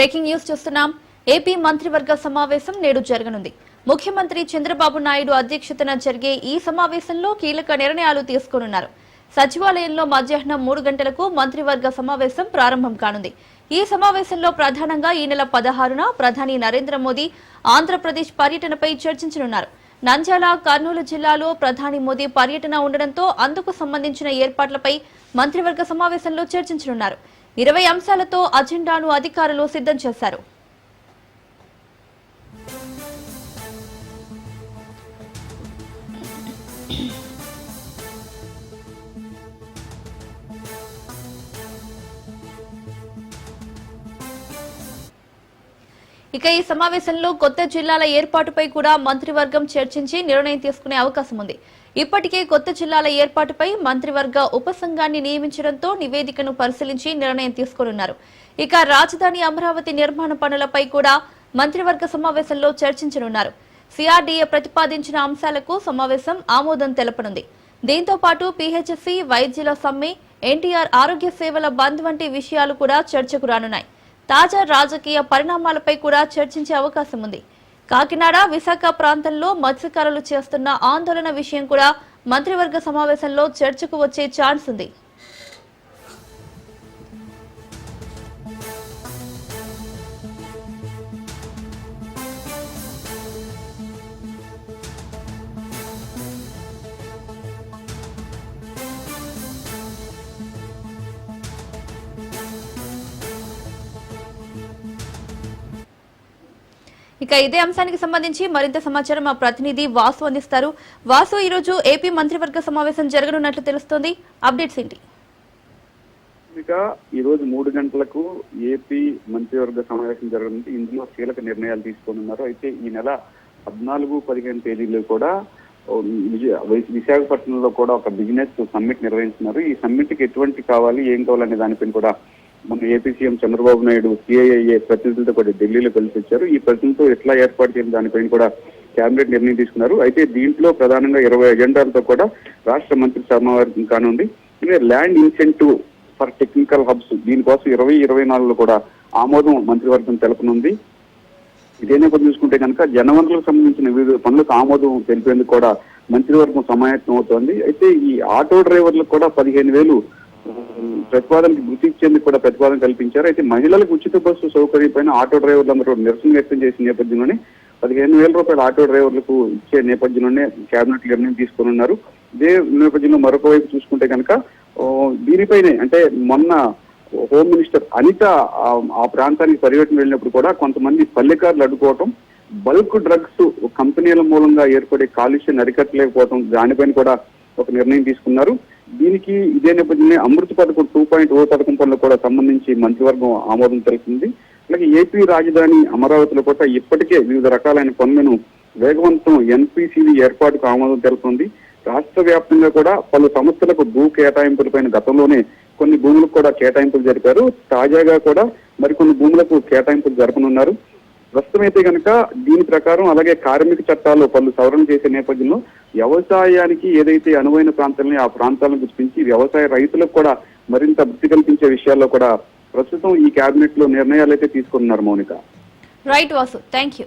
Breaking news చూస్తున్నాం. AP మంత్రివర్గ సమావేశం నేడు జరగనుంది. ముఖ్యమంత్రి చంద్రబాబు నాయుడు అధ్యక్షతన జరిగే ఈ సమావేశంలో కీలక నిర్ణయాలు తీసుకోనున్నారు. సచివాలయంలో మధ్యాహ్నం మూడు గంటలకు మంత్రివర్గ సమావేశం ప్రారంభం కానుంది. ఈ సమావేశంలో ప్రధానంగా ఈ నెల పదహారున ప్రధాని నరేంద్ర మోదీ ఆంధ్రప్రదేశ్ పర్యటనపై చర్చించనున్నారు. నంద్యాల కర్నూలు జిల్లాలో ప్రధాని మోదీ పర్యటన ఉండడంతో అందుకు సంబంధించిన ఏర్పాట్లపై మంత్రివర్గ సమావేశంలో చర్చించనున్నారు. ఇరవై అంశాలతో అజెండాను అధికారులు సిద్ధం చేశారు. ఇక ఈ సమావేశంలో కొత్త జిల్లాల ఏర్పాటుపై కూడా మంత్రివర్గం చర్చించి నిర్ణయం తీసుకునే అవకాశం ఉంది. ఇప్పటికే కొత్త జిల్లాల ఏర్పాటుపై మంత్రివర్గ ఉపసంఘాన్ని నియమించడంతో నివేదికను పరిశీలించి నిర్ణయం తీసుకోనున్నారు. ఇక రాజధాని అమరావతి నిర్మాణ పనులపై కూడా మంత్రివర్గ సమావేశంలో చర్చించనున్నారు. సిఆర్డీఏ ప్రతిపాదించిన అంశాలకు సమావేశం ఆమోదం తెలపనుంది. దీంతో పాటు పీహెచ్ఎస్సీ వైద్యుల సమ్మె ఎన్టీఆర్ ఆరోగ్య సేవల బంద్ వంటి విషయాలు కూడా చర్చకు రానున్నాయి. తాజా రాజకీయ పరిణామాలపై కూడా చర్చించే అవకాశం ఉంది కాకినాడ విశాఖ ప్రాంతంలో మత్స్యకారులు చేస్తున్న ఆందోళన విషయం కూడా మంత్రివర్గ సమావేశంలో చర్చకు వచ్చే ఛాన్స్ ఉంది. ఇక ఇదే అంశానికి సంబంధించి మరింత సమాచారం మా ప్రతినిధి వాసు అందిస్తారు. వాసు ఈ రోజు ఏపీ మంత్రివర్గ సమావేశం జరగనున్నట్లు తెలుస్తోంది. అప్డేట్స్ ఏంటి? ఇక ఈ రోజు మూడు గంటలకు ఏపీ మంత్రివర్గ సమావేశం జరగనుంది. ఇందులో కీలక నిర్ణయాలు తీసుకోనున్నారు. అయితే ఈ నెల పద్నాలుగు పదిహేను తేదీలో కూడా విజయ- విశాఖపట్నంలో కూడా ఒక బిజినెస్ సమ్మిట్ నిర్వహిస్తున్నారు. ఈ సమ్మిట్కి ఎటువంటి కావాలి ఏం కావాలనే దానిపైన కూడా మన AP CM Chandrababu Naidu CIA ప్రతినిధులతో పాటు ఢిల్లీలో కలిసి వచ్చారు. ఈ ప్రతినిధులతో ఎట్లా ఏర్పాటు చేయడం దానిపైన కూడా కేబినెట్ నిర్ణయం తీసుకున్నారు. అయితే దీంట్లో ప్రధానంగా ఇరవై ఎజెండాలతో కూడా రాష్ట్ర మంత్రి సమావేశం కానుంది. ఇదే land incentive for technical hubs దీనికోసం ఇరవై ఇరవై నాలుగులో కూడా ఆమోదం మంత్రివర్గం తెలపనుంది. ఇదే నేపథ్యం చూసుకుంటే కనుక జనవనరులకు సంబంధించిన వివిధ పనులకు ఆమోదం తెలిపేందుకు కూడా మంత్రివర్గం సమాయత్తం అవుతోంది. అయితే ఈ ఆటో డ్రైవర్లకు కూడా పదిహేను వేలు ప్రతిపాదనకి గుర్తించేందుకు కూడా ప్రతిపాదన కల్పించారు. అయితే మహిళలకు ఉచిత బస్సు సౌకర్యం పైన ఆటో డ్రైవర్లందరూ నిరసన వ్యక్తం చేసిన నేపథ్యంలోనే పదిహేను వేల రూపాయల ఆటో డ్రైవర్లకు ఇచ్చే నేపథ్యంలోనే కేబినెట్ నిర్ణయం తీసుకుని ఉన్నారు. ఇదే నేపథ్యంలో మరొక వైపు చూసుకుంటే కనుక దీనిపైనే అంటే మొన్న హోమ్ మినిస్టర్ అనిత ఆ- ఆ ప్రాంతానికి పర్యటన వెళ్ళినప్పుడు కూడా కొంతమంది పల్లెకారులు అడ్డుకోవటం బల్క్ డ్రగ్స్ కంపెనీల మూలంగా ఏర్పడే కాలుష్యం అరికట్టలేకపోవటం దానిపైన కూడా ఒక నిర్ణయం తీసుకున్నారు. దీనికి ఇదే నేపథ్యంలో అమృత్ oh పథకం టూ పాయింట్ ఓ పథకం పనులు కూడా సంబంధించి మంత్రివర్గం ఆమోదం తెలిసింది. అలాగే ఏపీ రాజధాని అమరావతిలో కూడా ఇప్పటికే వివిధ రకాలైన పనులను వేగవంతం ఎన్పిసివి ఏర్పాటుకు ఆమోదం తెలుపుతుంది రాష్ట్ర వ్యాప్తంగా కూడా పలు సంస్థలకు భూ కేటాయింపులపైన గతంలోనే కొన్ని భూములకు కూడా కేటాయింపులు జరిపారు. తాజాగా కూడా మరికొన్ని భూములకు కేటాయింపులు జరపనున్నారు. ప్రస్తుతం అయితే కనుక దీని ప్రకారం అలాగే కార్మిక చట్టాలు పలు సవరణ చేసే నేపథ్యంలో వ్యవసాయానికి ఏదైతే అనువైన ప్రాంతాలని ఆ ప్రాంతాలను గుర్తించి వ్యవసాయ రైతులకు కూడా మరింత వృత్తి కల్పించే విషయాల్లో కూడా ప్రస్తుతం ఈ కేబినెట్లో నిర్ణయాలు అయితే తీసుకున్నారు Mounika. Right Vasu thank you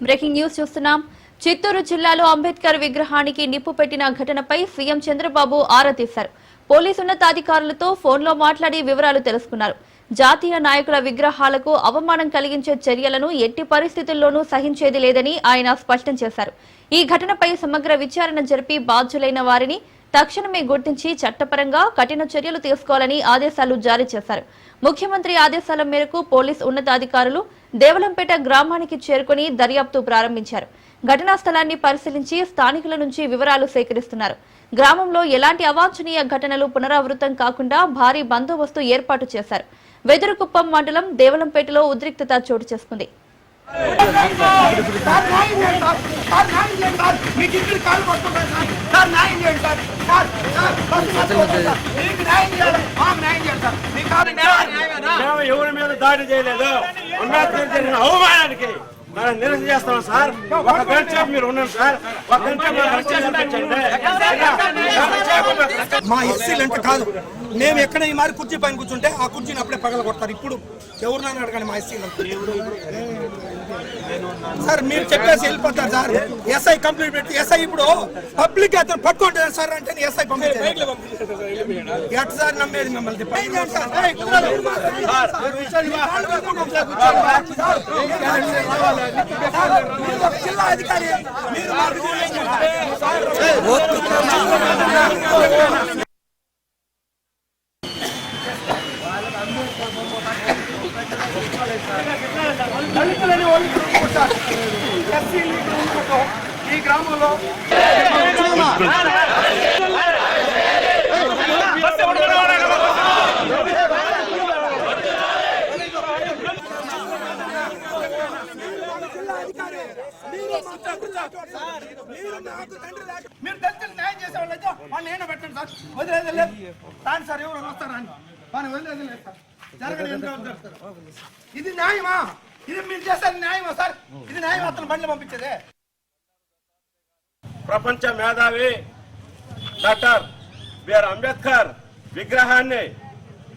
breaking news చూస్తున్నాం. చిత్తూరు జిల్లాలో అంబేద్కర్ విగ్రహానికి నిప్పు పెట్టిన ఘటనపై సీఎం చంద్రబాబు ఆరా తీశారు. పోలీసు ఉన్నతాధికారులతో ఫోన్లో మాట్లాడి వివరాలు తెలుసుకున్నారు. జాతీయ నాయకుల విగ్రహాలకు అవమానం కలిగించే చర్యలను ఎట్టి పరిస్థితుల్లోనూ సహించేది లేదని ఆయన స్పష్టం చేశారు. ఈ ఘటనపై సమగ్ర విచారణ జరిపి బాధ్యులైన వారిని తక్షణమే గుర్తించి చట్టపరంగా కఠిన చర్యలు తీసుకోవాలని ఆదేశాలు జారీ చేశారు. ముఖ్యమంత్రి ఆదేశాల మేరకు పోలీస్ ఉన్నతాధికారులు దేవలంపేట గ్రామానికి చేరుకుని దర్యాప్తు ప్రారంభించారు. ఘటనా స్థలాన్ని పరిశీలించి స్థానికుల నుంచి వివరాలు సేకరిస్తున్నారు. గ్రామంలో ఎలాంటి అవాంఛనీయ ఘటనలు పునరావృతం కాకుండా భారీ బందోబస్తు ఏర్పాటు చేశారు. వెదురుకుప్పం మండలం దేవలంపేటలో ఉద్రిక్తత చోటు చేసుకుంది. సార్ న్యాయం చేయండి సార్ సార్ న్యాయం చేయండి సార్ మీకు ఇద్దరు సార్ సార్ న్యాయం చేయండి సార్ సార్ సార్ బస్సు పట్టుకోండి సార్. మీకు న్యాయం న్యాయం చేయాలి మాకు న్యాయం చేయాలి సార్ మీకు కాదు న్యాయం మేము ఎవరి మీద దాడి చేయలేదు. అంబేద్కర్ జరిగిన అవమానానికి మనం నిరసన చేస్తాం సార్. ఒక గంట సేపు మీరు ఉన్నాం సార్. ఒక గంట. మా ఎస్సీలు అంటే కాదు. మేము ఎక్కడ ఈ మారి కుర్చీ పైన కూర్చుంటే ఆ కుర్చీని అప్పుడే పగల కొడతారు ఇప్పుడు ఎవరినైనా అడగండి మా ఎస్సీలు సార్ మీరు చెప్పేసి వెళ్ళిపోతారు సార్ ఎస్ఐ కంప్లీట్ పెట్టి ఎస్ఐ ఇప్పుడు పబ్లిక్ అతను పట్టుకుంటారు సార్ అంటే ఎస్ఐ పంపించారు ఎట్ సార్ నమ్మేది మిమ్మల్ని జిల్లా అధికారి మీరు వాళ్ళు ఇక్కడ ఈ గ్రామంలో మీరు దళితులు న్యాయం చేసే వాళ్ళైతే వాళ్ళు నేను పెట్టండి సార్. వదిలేదు లేదు సార్. ఎవరు వస్తారు రాని వాడిని వదిలేదు లేదు సార్ జరగలేదు ఇది న్యాయమా? ఇది మీరు చేస్తారు న్యాయమా సార్? ఇది న్యాయం అతను బండ్లు పంపించేదే? ప్రపంచ మేధావి డాక్టర్ బిఆర్ అంబేద్కర్ విగ్రహాన్ని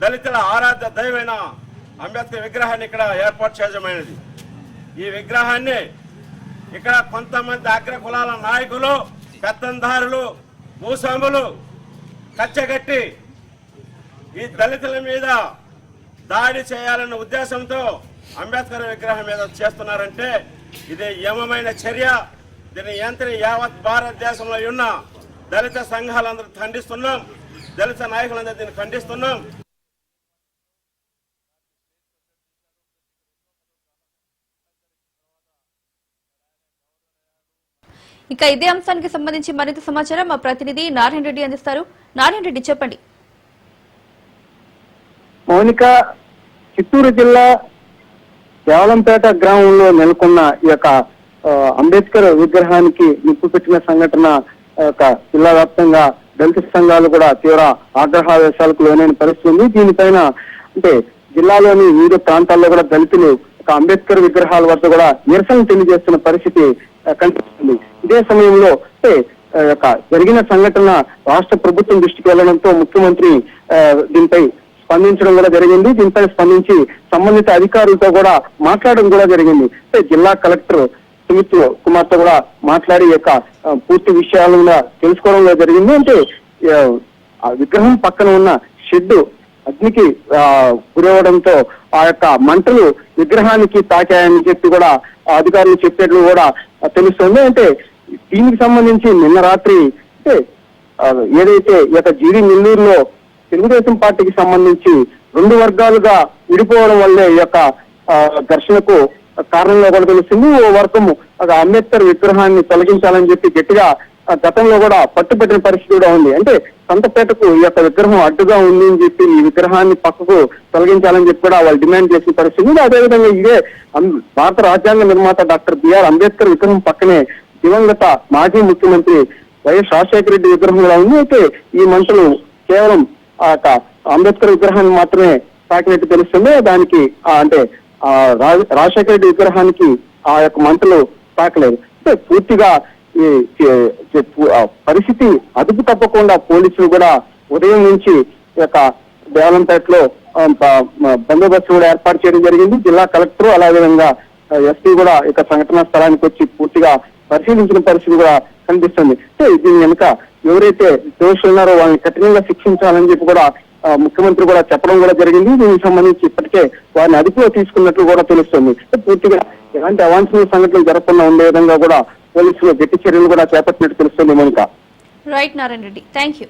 దళితుల ఆరాధ్య దైవమైన అంబేద్కర్ విగ్రహాన్ని ఇక్కడ ఏర్పాటు చేయడమైనది. ఈ విగ్రహాన్ని ఇక్కడ కొంతమంది అగ్ర కులాల నాయకులు పెత్తందారులు భూస్వాములు కచ్చగట్టి ఈ దళితుల మీద దాడి చేయాలన్న ఉద్దేశంతో అంబేద్కర్ విగ్రహం మీద చేస్తున్నారంటే ఇది యమమైన చర్య. దీని యంత్రి యావత్ భారతదేశంలో ఉన్న దళిత సంఘాలందరూ ఖండిస్తున్నాం. దళిత నాయకులందరూ దీన్ని ఖండిస్తున్నాం. ఇక ఇదే అంశానికి సంబంధించి మరింత సమాచారం మా ప్రతినిధి నారాయణ రెడ్డి అందిస్తారు. నారాయణ రెడ్డి చెప్పండి. మౌనిక చిత్తూరు జిల్లా కేవలంపేట గ్రామంలో నెలకొన్న ఈ యొక్క ఆ, అంబేద్కర్ విగ్రహానికి నిప్పు పెట్టిన సంఘటన యొక్క జిల్లా వ్యాప్తంగా దళిత సంఘాలు కూడా తీవ్ర ఆగ్రహావేశాలకు లోనైన పరిస్థితి ఉంది. దీనిపైన అంటే జిల్లాలోని వివిధ ప్రాంతాల్లో కూడా దళితులు ఒక అంబేద్కర్ విగ్రహాల వద్ద కూడా నిరసన తెలియజేస్తున్న పరిస్థితి కనిపిస్తుంది. ఇదే సమయంలో అంటే జరిగిన సంఘటన రాష్ట్ర ప్రభుత్వం దృష్టికి వెళ్ళడంతో ముఖ్యమంత్రి ఆ, దీనిపై స్పందించడం కూడా జరిగింది. దీనిపై స్పందించి సంబంధిత అధికారులతో కూడా మాట్లాడడం కూడా జరిగింది. జిల్లా కలెక్టర్ సుమిత్ కుమార్తో కూడా మాట్లాడి యొక్క పూర్తి విషయాలను కూడా తెలుసుకోవడం కూడా జరిగింది. అంటే ఆ, విగ్రహం పక్కన ఉన్న షెడ్ అగ్నికి గురవడంతో ఆ యొక్క మంటలు విగ్రహానికి తాకాయని చెప్పి కూడా అధికారులు చెప్పేట్లు కూడా తెలుస్తుంది. అంటే దీనికి సంబంధించి నిన్న రాత్రి అంటే ఏదైతే ఈ యొక్క జీడి నెల్లూరులో తెలుగుదేశం పార్టీకి సంబంధించి రెండు వర్గాలుగా విడిపోవడం వల్లే ఈ యొక్క ఆ, ఘర్షణకు కారణంగా కూడా తెలుస్తుంది. ఓ వర్గం అంబేద్కర్ విగ్రహాన్ని తొలగించాలని చెప్పి గట్టిగా గతంలో కూడా పట్టుబట్టిన పరిస్థితి కూడా ఉంది. అంటే సంతపేటకు ఈ యొక్క విగ్రహం అడ్డుగా ఉంది అని చెప్పి ఈ విగ్రహాన్ని పక్కకు తొలగించాలని చెప్పి కూడా వాళ్ళు డిమాండ్ చేసిన పరిస్థితి ఉంది. అదేవిధంగా ఇదే భారత రాజ్యాంగ నిర్మాత డాక్టర్ బిఆర్ అంబేద్కర్ విగ్రహం పక్కనే దివంగత మాజీ ముఖ్యమంత్రి వైఎస్ రాజశేఖర రెడ్డి విగ్రహం కూడా ఉంది. అయితే ఈ మంటలు కేవలం అంబేద్కర్ విగ్రహాన్ని మాత్రమే తాకినట్టు తెలుస్తుంది. దానికి అంటే ఆ రాజశేఖర రెడ్డి విగ్రహానికి ఆ యొక్క మంటలు తాకలేదు. అంటే పూర్తిగా ఈ పరిస్థితి అదుపు తప్పకుండా పోలీసులు కూడా ఉదయం నుంచి ఈ యొక్క దేవాలంపేటలో బందోబస్తు కూడా ఏర్పాటు చేయడం జరిగింది. జిల్లా కలెక్టర్ అలాగే ఎస్పీ కూడా ఇక యొక్క సంఘటనా స్థలానికి వచ్చి పూర్తిగా పరిశీలించిన పరిస్థితి కూడా కనిపిస్తుంది. అంటే దీని వెనుక ఎవరైతే దోషులు ఉన్నారో వాళ్ళని కఠినంగా శిక్షించాలని చెప్పి కూడా ముఖ్యమంత్రి కూడా చెప్పడం కూడా జరిగింది. దీనికి సంబంధించి ఇప్పటికే వారిని అదుపులో తీసుకున్నట్లు కూడా తెలుస్తుంది. పూర్తిగా ఎలాంటి అవాంఛనీయ సంఘటనలు జరగకుండా ఉండే విధంగా కూడా పోలీసులు గట్టి చర్యలు కూడా చేపట్టినట్టు తెలుస్తుంది Monika. Right Narayana Reddy. Thank you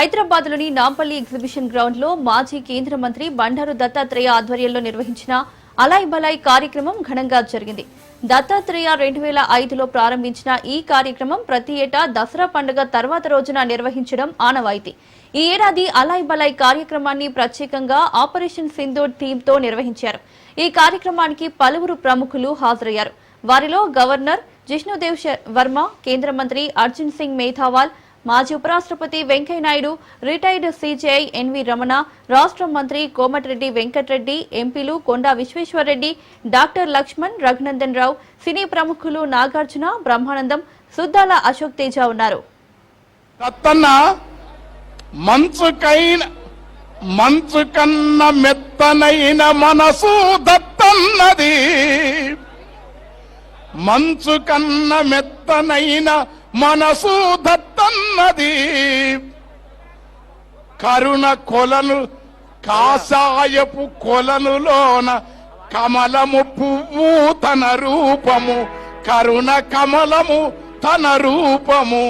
హైదరాబాద్లోని నాంపల్లి ఎగ్జిబిషన్ గ్రౌండ్లో మాజీ కేంద్ర మంత్రి బండారు దత్తాత్రేయ ఆధ్వర్యంలో నిర్వహించిన అలాయ్ బలాయ్ కార్యక్రమం ఘనంగా జరిగింది. దత్తాత్రేయ రెండు వేల ఐదులో ప్రారంభించిన ఈ కార్యక్రమం ప్రతి ఏటా దసరా పండుగ తర్వాత రోజున నిర్వహించడం ఆనవాయితీ. ఈ ఏడాది అలాయ్ బలాయ్ కార్యక్రమాన్ని ప్రత్యేకంగా ఆపరేషన్ సింధూర్ థీమ్తో నిర్వహించారు. ఈ కార్యక్రమానికి పలువురు ప్రముఖులు హాజరయ్యారు. వారిలో గవర్నర్ జిష్ణుదేవ్ వర్మ కేంద్ర మంత్రి అర్జున్ సింగ్ మేధావాల్ మాజీ ఉపరాష్ట్రపతి వెంకయ్యనాయుడు రిటైర్డ్ సీజేఐ ఎన్వి రమణ రాష్ట్ర మంత్రి కోమటిరెడ్డి వెంకటరెడ్డి ఎంపీలు కొండా విశ్వేశ్వరరెడ్డి డాక్టర్ లక్ష్మణ్ రఘునందన్ రావు సినీ ప్రముఖులు నాగార్జున బ్రహ్మానందం సుద్దాల అశోక్ తేజ ఉన్నారు. మంచు కన్న మెత్తనైన మనసు దత్తన్నది. మంచు కన్న మెత్తనైన మనసు దత్తన్నది కరుణ కొలను కాషాయపు కొలనులోన కమలము పువ్వు తన రూపము కరుణ కమలము తన రూపము.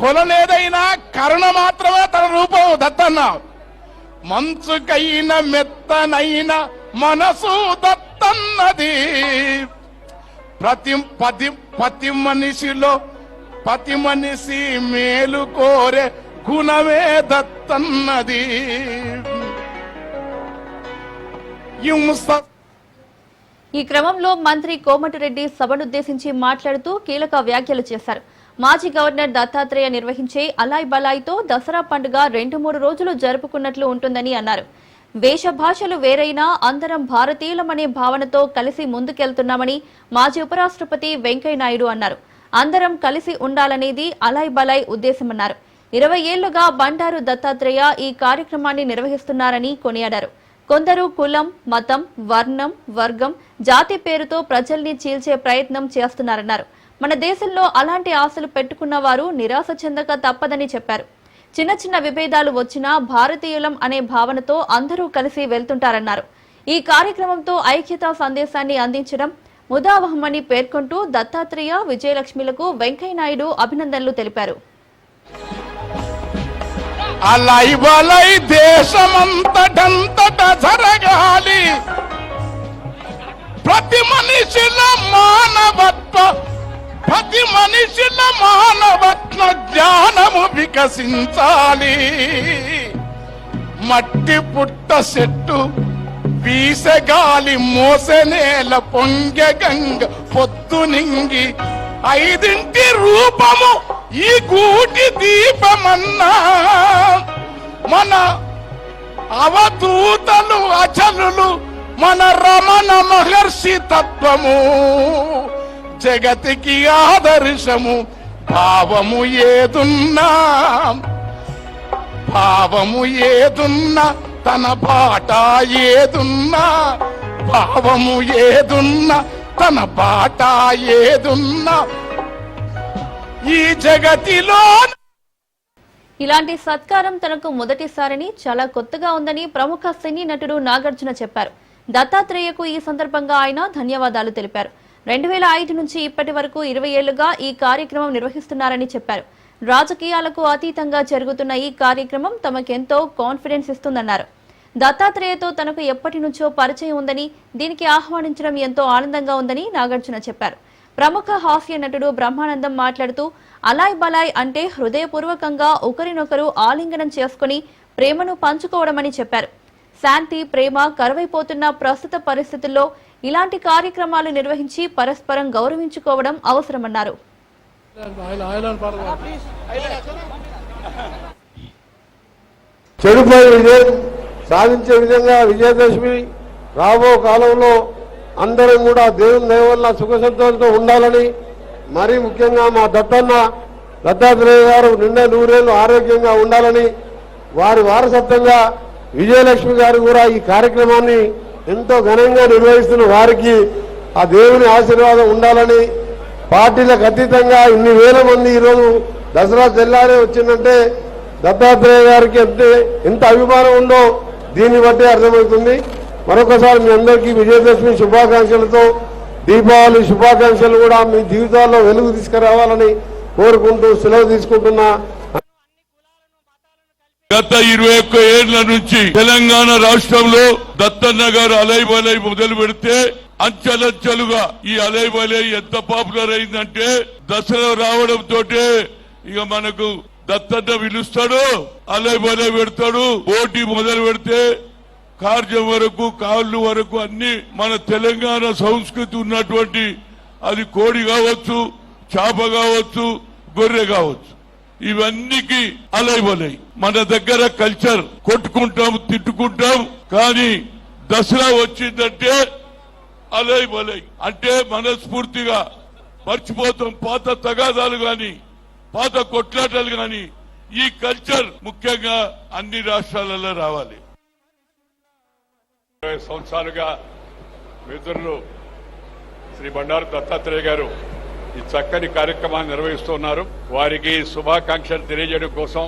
కొలనేదైనా కరుణ మాత్రమే తన రూపము దత్తన్న మంచుకైన మెత్తనైన మనసు దత్తన్నది ప్రతి పతి పతి మనిషిలో పతి మనిషి మేలు కోరే గుణమే దత్తన్నది. ఈ క్రమంలో మంత్రి కోమటిరెడ్డి సభనుద్దేశించి మాట్లాడుతూ కీలక వ్యాఖ్యలు చేశారు. మాజీ గవర్నర్ దత్తాత్రేయ నిర్వహించే అలాయ్ బలాయ్తో దసరా పండుగ రెండు మూడు రోజులు జరుపుకున్నట్లు ఉంటుందని అన్నారు. వేషభాషలు వేరైనా అందరం భారతీయులమనే భావనతో కలిసి ముందుకెళ్తున్నామని మాజీ ఉపరాష్ట్రపతి వెంకయ్యనాయుడు అన్నారు. అందరం కలిసి ఉండాలనేది అలాయ్ బలాయ్ ఉద్దేశమన్నారు. ఇరవై ఏళ్ళుగా బండారు దత్తాత్రేయ ఈ కార్యక్రమాన్ని నిర్వహిస్తున్నారని కొనియాడారు. కొందరు కులం మతం వర్ణం వర్గం జాతి పేరుతో ప్రజల్ని చీల్చే ప్రయత్నం చేస్తున్నారన్నారు. మన దేశంలో అలాంటి ఆశలు పెట్టుకున్న వారు నిరాశ చెందక తప్పదని చెప్పారు. చిన్న చిన్న విభేదాలు వచ్చినా భారతీయులం అనే భావనతో అందరూ కలిసి వెళ్తుంటారన్నారు. ఈ కార్యక్రమంతో ఐక్యతా సందేశాన్ని అందించడం ముదావహమని పేర్కొంటూ దత్తాత్రేయ విజయలక్ష్మిలకు వెంకయ్యనాయుడు అభినందనలు తెలిపారు. దేశమంతటంతట జరగాలి. ప్రతి మనిషిలో మానవత్వ ప్రతి మనిషిలో మానవత్వ వికసించాలి. మట్టి పుట్ట చెట్టు వీసగాలి మోసనేల పొంగె గంగ పొద్దు నింగి ఐదింటి రూపము ఈ గూటి దీపమన్నా. మన అవధూతలు అచలులు మన రమణ మహర్షి తత్వము జగతికి ఆదర్శము భావము ఏదున్నా భావము ఏదున్నా తన పాట ఏదున్నా భావము ఏదున్నా తన పాట ఏదున్నా ఈ జగతిలో ఇలాంటి సత్కారం తనకు మొదటిసారని చాలా కొత్తగా ఉందని ప్రముఖ సినీ నటుడు నాగార్జున చెప్పారు. దత్తాత్రేయకు ఈ సందర్భంగా ఆయన ధన్యవాదాలు తెలిపారు. రెండు వేల ఐదు నుంచి ఇప్పటి వరకు ఇరవై ఏళ్ళుగా ఈ కార్యక్రమం నిర్వహిస్తున్నారని చెప్పారు. రాజకీయాలకు అతీతంగా జరుగుతున్న ఈ కార్యక్రమం తమకెంతో కాన్ఫిడెన్స్ ఇస్తుందన్నారు. దత్తాత్రేయతో తనకు ఎప్పటి నుంచో పరిచయం ఉందని దీనికి ఆహ్వానించడం ఎంతో ఆనందంగా ఉందని నాగార్జున చెప్పారు. ప్రముఖ హాస్య నటుడు బ్రహ్మానందం మాట్లాడుతూ అలాయ్ బలాయ్ అంటే హృదయపూర్వకంగా ఒకరినొకరు ఆలింగనం చేసుకుని ప్రేమను పంచుకోవడమని చెప్పారు. శాంతి ప్రేమ కరువైపోతున్న ప్రస్తుత పరిస్థితుల్లో ఇలాంటి కార్యక్రమాలు నిర్వహించి పరస్పరం గౌరవించుకోవడం అవసరమన్నారు. చెడుపై విజయం సాధించే విధంగా విజయదశమి రాబో కాలంలో అందరం కూడా దేవుని దేవుళ్ళ వల్ల సుఖ సంతోషంతో ఉండాలని మరీ ముఖ్యంగా మా దత్తన్న దత్తాత్రేయ గారు నిన్న నూరేళ్ళు ఆరోగ్యంగా ఉండాలని వారి వారసత్వంగా విజయలక్ష్మి గారు కూడా ఈ కార్యక్రమాన్ని ఎంతో ఘనంగా నిర్వహిస్తున్న వారికి ఆ దేవుని ఆశీర్వాదం ఉండాలని పార్టీలకు అతీతంగా ఇన్ని వేల మంది ఈరోజు దసరా తెల్లారే వచ్చిందంటే దత్తాత్రేయ గారికి అంటే ఎంత అభిమానం ఉందో దీన్ని బట్టి అర్థమవుతుంది. మరొకసారి మీ అందరికీ విజయదశమి శుభాకాంక్షలతో దీపావళి శుభాకాంక్షలు కూడా మీ జీవితాల్లో వెలుగు తీసుకురావాలని కోరుకుంటూ సెలవు తీసుకుంటున్నా. గత ఇరవై ఒక్క ఏళ్ళ నుంచి తెలంగాణ రాష్ట్రంలో దత్తన్న గారు అలైవలై మొదలు పెడితే అంచెలంచెలుగా ఈ అలైవలై ఎంత పాపులర్ అయిందంటే దసరా రావడం తోటే ఇక మనకు దత్తన్న పిలుస్తాడు అలైవలై పెడతాడు పోటీ మొదలు పెడితే కార్యం వరకు కాళ్ళు వరకు అన్ని మన తెలంగాణ సంస్కృతి ఉన్నటువంటి అది కోడి కావచ్చు చేప కావచ్చు గొర్రె కావచ్చు. ఇవన్నీకి అలైవలై. మన దగ్గర కల్చర్ కొట్టుకుంటాం తిట్టుకుంటాం కానీ దసరా వచ్చిందంటే అలైవలై. అంటే మనస్ఫూర్తిగా మర్చిపోతాం పాత తగాదాలు గాని పాత కొట్లాటలు గాని. ఈ కల్చర్ ముఖ్యంగా అన్ని రాష్ట్రాలలో రావాలి. ఇరవై సంవత్సరాలుగా మిత్రులు శ్రీ బండారు దత్తాత్రేయ గారు ఈ చక్కని కార్యక్రమాన్ని నిర్వహిస్తున్నారు. వారికి శుభాకాంక్షలు తెలియజేయడం కోసం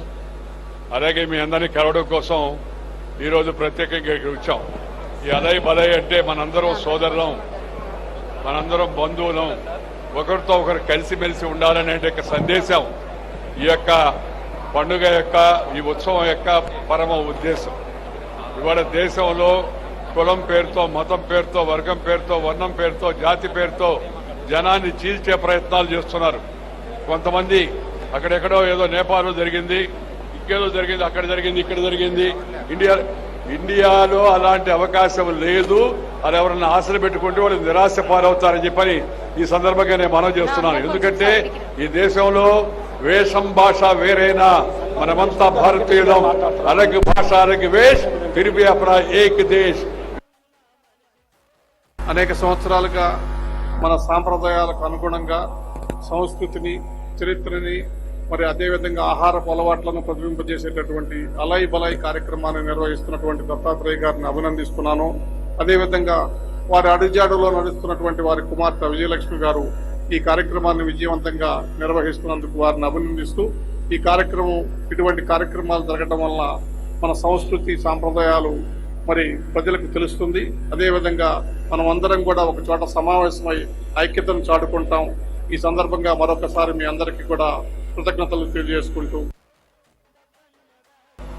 అలాగే మీ అందరినీ కలవడం కోసం ఈరోజు ప్రత్యేకంగా ఇక్కడ వచ్చాం. ఈ అలయ్ బలయ అంటే మనందరం సోదరులం మనందరం బంధువులం ఒకరితో ఒకరు కలిసిమెలిసి ఉండాలనే ఒక సందేశం ఈ యొక్క పండుగ యొక్క ఈ ఉత్సవం యొక్క పరమ ఉద్దేశం. ఇవాళ దేశంలో కులం పేరుతో మతం పేరుతో వర్గం పేరుతో వర్ణం పేరుతో జాతి పేరుతో జనాన్ని చీల్చే ప్రయత్నాలు చేస్తున్నారు. కొంతమంది అక్కడెక్కడో ఏదో నేపాల్లో జరిగింది ఇంకేదో జరిగింది అక్కడ జరిగింది ఇక్కడ జరిగింది. ఇండియా ఇండియాలో అలాంటి అవకాశం లేదు. అది ఎవరన్నా ఆశలు పెట్టుకుంటే వాళ్ళు నిరాశ పాలవుతారని చెప్పని ఈ సందర్భంగా నేను మనం చేస్తున్నాను. ఎందుకంటే ఈ దేశంలో వేషం భాష వేరైనా మనమంతా భారతీయులం. అలగ్ భాష అలగ్ వేష్ తిరిపి అప్పుడు ఏక్ దేశ్. అనేక సంవత్సరాలుగా మన సాంప్రదాయాలకు అనుగుణంగా సంస్కృతిని చరిత్రని మరి అదేవిధంగా ఆహారపు అలవాట్లను ప్రతిబింబజేసేటటువంటి అలై బలాయి కార్యక్రమాన్ని నిర్వహిస్తున్నటువంటి దత్తాత్రేయ గారిని అభినందిస్తున్నాను. అదేవిధంగా వారి అడుజాడులో నడుస్తున్నటువంటి వారి కుమార్తె విజయలక్ష్మి గారు ఈ కార్యక్రమాన్ని విజయవంతంగా నిర్వహిస్తున్నందుకు వారిని అభినందిస్తూ ఈ కార్యక్రమం ఇటువంటి కార్యక్రమాలు జరగడం వల్ల మన సంస్కృతి సాంప్రదాయాలు మరి ప్రజలకు తెలుస్తుంది. అదేవిధంగా మనం అందరం కూడా ఒక చోట సమావేశమై ఐక్యతను చాటుకుంటాం. ఈ సందర్భంగా మరొకసారి మీ అందరికీ కూడా కృతజ్ఞతలు తెలియజేసుకుంటూ.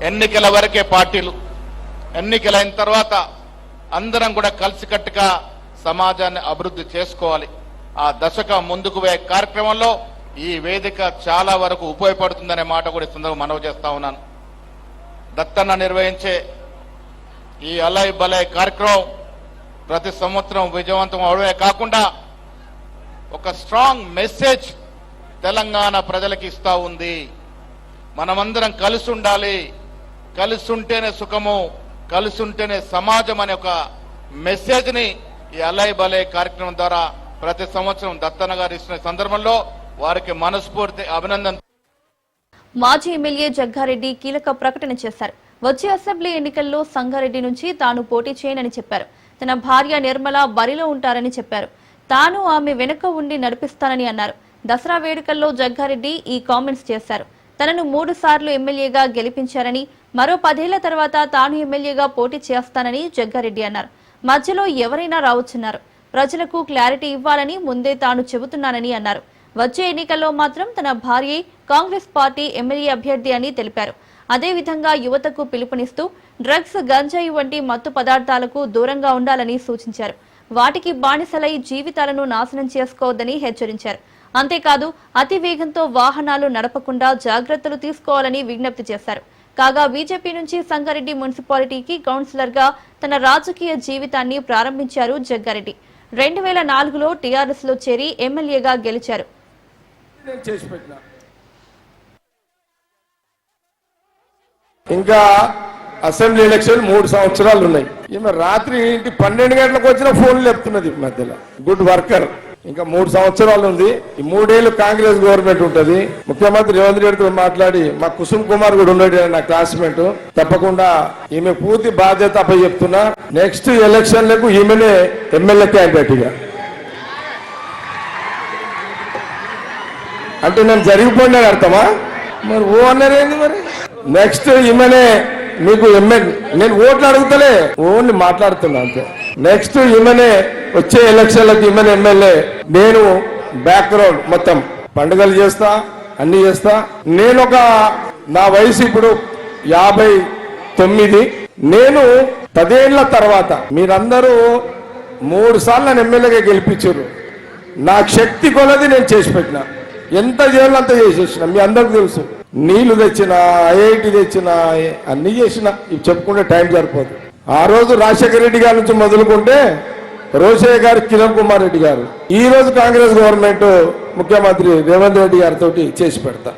ఎన్నికల వరకే పార్టీలు ఎన్నికలైన తర్వాత అందరం కూడా కలిసికట్టుగా సమాజాన్ని అభివృద్ధి చేసుకోవాలి. ఆ దశక ముందుకు పోయే కార్యక్రమంలో ఈ వేదిక చాలా వరకు ఉపయోగపడుతుందనే మాట కూడా ఈ సందర్భంగా మనవి చేస్తా ఉన్నాను. దత్తన్న నిర్వహించే ఈ అలయ్ బలయ్ కార్యక్రమం ప్రతి సంవత్సరం విజయవంతం అవడమే కాకుండా ఒక స్ట్రాంగ్ మెసేజ్ తెలంగాణ ప్రజలకు ఇస్తా ఉంది. మనమందరం కలిసి ఉండాలి. కలిసి ఉంటేనే సుఖము కలిసి ఉంటేనే సమాజం అనే ఒక మెసేజ్ని ఈ అలయ్ బలయ్ కార్యక్రమం ద్వారా ప్రతి సంవత్సరం దత్తన గారు ఇస్తున్న సందర్భంలో వారికి మనస్ఫూర్తి అభినందన. మాజీ ఎమ్మెల్యే జగ్గారెడ్డి కీలక ప్రకటన చేశారు. వచ్చే అసెంబ్లీ ఎన్నికల్లో సంగారెడ్డి నుంచి తాను పోటీ చేయనని చెప్పారు. తన భార్య నిర్మల బరిలో ఉంటారని చెప్పారు. తాను ఆమె వెనుక ఉండి నడిపిస్తానని అన్నారు. దసరా వేడుకల్లో జగ్గారెడ్డి ఈ కామెంట్స్ చేశారు. తనను మూడు సార్లు ఎమ్మెల్యేగా గెలిపించారని మరో పదేళ్ళ తర్వాత తాను ఎమ్మెల్యేగా పోటీ చేస్తానని జగ్గారెడ్డి అన్నారు. మధ్యలో ఎవరైనా రావచ్చున్నారు. ప్రజలకు క్లారిటీ ఇవ్వాలని ముందే తాను చెబుతున్నానని అన్నారు. వచ్చే ఎన్నికల్లో మాత్రం తన భార్య కాంగ్రెస్ పార్టీ ఎమ్మెల్యే అభ్యర్థి అని తెలిపారు. అదేవిధంగా యువతకు పిలుపునిస్తూ డ్రగ్స్ గంజాయి వంటి మత్తు పదార్థాలకు దూరంగా ఉండాలని సూచించారు. వాటికి బానిసలై జీవితాలను నాశనం చేసుకోవద్దని హెచ్చరించారు. అంతేకాదు అతి వేగంతో వాహనాలు నడపకుండా జాగ్రత్తలు తీసుకోవాలని విజ్ఞప్తి చేశారు. కాగా బీజేపీ నుంచి సంగారెడ్డి మున్సిపాలిటీకి కౌన్సిలర్గా తన రాజకీయ జీవితాన్ని ప్రారంభించారు జగ్గారెడ్డి. రెండు వేల నాలుగులో టీఆర్ఎస్లో చేరి ఎమ్మెల్యేగా గెలిచారు. ఇంకా అసెంబ్లీ ఎలక్షన్ మూడు సంవత్సరాలు ఉన్నాయి. ఈమె రాత్రి ఇంటి పన్నెండు గంటలకు వచ్చిన ఫోన్లు చెప్తున్నది ఈ మధ్యలో. Good worker. ఇంకా మూడు సంవత్సరాలు ఉంది. ఈ మూడేళ్ళు కాంగ్రెస్ గవర్నమెంట్ ఉంటది. ముఖ్యమంత్రి రేవంత్ రెడ్డితో మాట్లాడి మా కుసుమ్ కుమార్ కూడా ఉన్నాడు నా క్లాస్మేట్. తప్పకుండా ఈమె పూర్తి బాధ్యత అప్ప చెప్తున్నా నెక్స్ట్ ఎలక్షన్లకు ఈమెనే ఎమ్మెల్యే క్యాండిడేట్ ఇక. అంటే నేను జరిగిపోయినా అర్థమా? మరి ఓ అన్నారు ఏంది మరి? నెక్స్ట్ ఈమెనే మీకు ఎమ్మెల్యే నేను ఓట్లు అడుగుతలే ఓన్లీ మాట్లాడుతున్నా అంతే. నెక్స్ట్ ఈమెనే వచ్చే ఎలక్షన్లకు ఈమెన్ ఎమ్మెల్యే నేను బ్యాక్గ్రౌండ్ మొత్తం పండుగలు చేస్తా అన్ని చేస్తా. నేను ఒక నా వయసు ఇప్పుడు యాభై తొమ్మిది. నేను పదేళ్ళ తర్వాత మీరందరూ మూడు సార్లు నన్ను ఎమ్మెల్యేగా గెలిపించారు. నాకు శక్తి కొలది నేను చేసి పెట్టిన. ఎంత చేయాలో అంత చేసేసిన? మీ అందరికి తెలుసు. నీళ్ళు తెచ్చిన ఐఐటి తెచ్చిన అన్ని చేసిన. ఇవి చెప్పుకుంటే టైం సరిపోదు. ఆ రోజు రాజశేఖర రెడ్డి గారి నుంచి మొదలుకుంటే రోషయ్య గారు కిరణ్ కుమార్ రెడ్డి గారు. ఈ రోజు కాంగ్రెస్ గవర్నమెంట్ ముఖ్యమంత్రి రేవంత్ రెడ్డి గారితో చేసి పెడతా.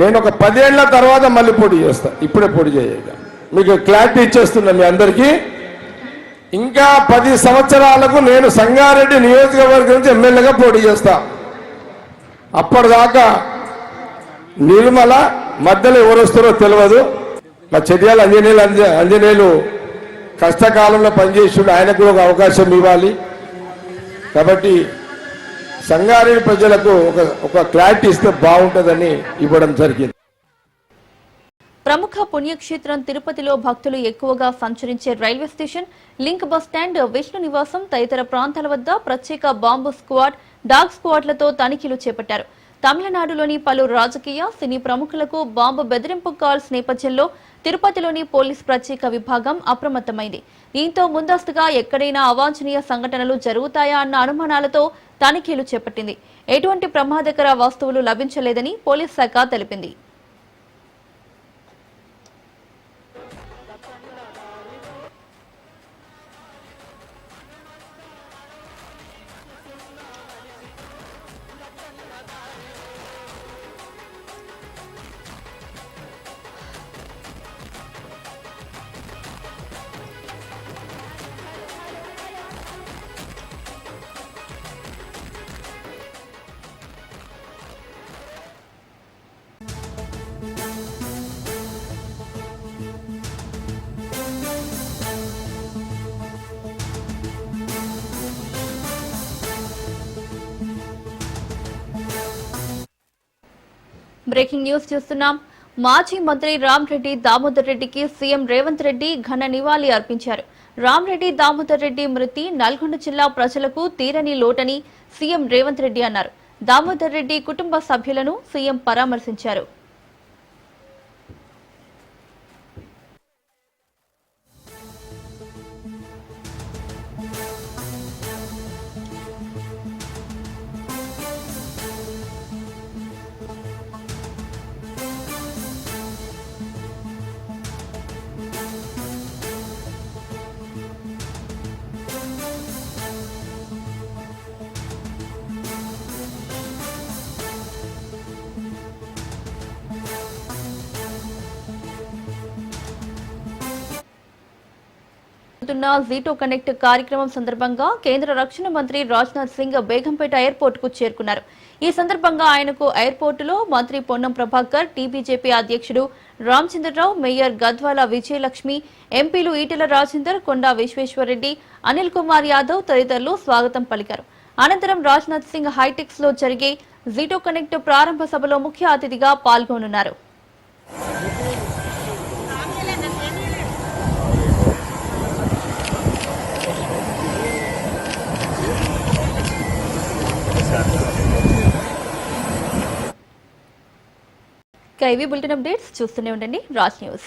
నేను ఒక పదేళ్ళ తర్వాత మళ్ళీ పోటీ చేస్తా. ఇప్పుడే పొడి చేయక మీకు క్లారిటీ ఇచ్చేస్తున్నా మీ అందరికీ. ఇంకా పది సంవత్సరాలకు నేను సంగారెడ్డి నియోజకవర్గం నుంచి ఎమ్మెల్యేగా పోటీ చేస్తాను అప్పటిదాకా నిర్మల మధ్యలో ఎవరు వస్తారో తెలియదు. మా చెడియాల అంజనేయులు అంజ- అంజనేయులు కష్టకాలంలో పనిచేస్తుండే ఆయనకు ఒక అవకాశం ఇవ్వాలి. కాబట్టి సంగారెడ్డి ప్రజలకు ఒక ఒక క్లారిటీ ఇస్తే బాగుంటుందని ఇవ్వడం జరిగింది. ప్రముఖ పుణ్యక్షేత్రం తిరుపతిలో భక్తులు ఎక్కువగా సంచరించే railway station link bus stand Vishnu Nivasam తదితర ప్రాంతాల వద్ద ప్రత్యేక బాంబు స్క్వాడ్ డాగ్ స్క్వాడ్లతో తనిఖీలు చేపట్టారు. తమిళనాడులోని పలు రాజకీయ సినీ ప్రముఖులకు బాంబు బెదిరింపు కాల్స్ నేపథ్యంలో తిరుపతిలోని పోలీస్ ప్రత్యేక విభాగం అప్రమత్తమైంది. దీంతో ముందస్తుగా ఎక్కడైనా అవాంఛనీయ సంఘటనలు జరుగుతాయా అన్న అనుమానాలతో తనిఖీలు చేపట్టింది. ఎటువంటి ప్రమాదకర వస్తువులు లభించలేదని పోలీస్ శాఖ తెలిపింది. బ్రేకింగ్ న్యూస్ చూస్తున్నాం. మాజీ మంత్రి రామ్ రెడ్డి దామోదర్ రెడ్డికి సీఎం రేవంత్ రెడ్డి ఘన నివాళి అర్పించారు. రామ్ రెడ్డి దామోదర్ రెడ్డి మృతి నల్గొండ జిల్లా ప్రజలకు తీరని లోటని సీఎం రేవంత్ రెడ్డి అన్నారు. దామోదర్ రెడ్డి కుటుంబ సభ్యులను సీఎం పరామర్శించారు. జరుగుతున్న జీటో కనెక్ట్ కార్యక్రమం సందర్భంగా కేంద్ర రక్షణ మంత్రి రాజ్నాథ్ సింగ్ బేగంపేట ఎయిర్పోర్ట్కు చేరుకున్నారు. ఈ సందర్భంగా ఆయనకు ఎయిర్పోర్టులో మంత్రి పొన్నం ప్రభాకర్ టీబీజేపీ అధ్యక్షుడు రామచంద్రరావు మేయర్ గద్వాల విజయలక్ష్మి ఎంపీలు ఈటెల రాజేందర్ కొండా విశ్వేశ్వరరెడ్డి అనిల్ కుమార్ యాదవ్ తదితరులు స్వాగతం పలికారు. అనంతరం రాజ్నాథ్ సింగ్ హైటెక్స్లో జరిగే జీటో కనెక్ట్ ప్రారంభ సభలో ముఖ్య అతిథిగా పాల్గొనున్నారు. ఇక ఇవి బులెటిన్ అప్డేట్స్ చూస్తూనే ఉండండి. రాజ్ న్యూస్.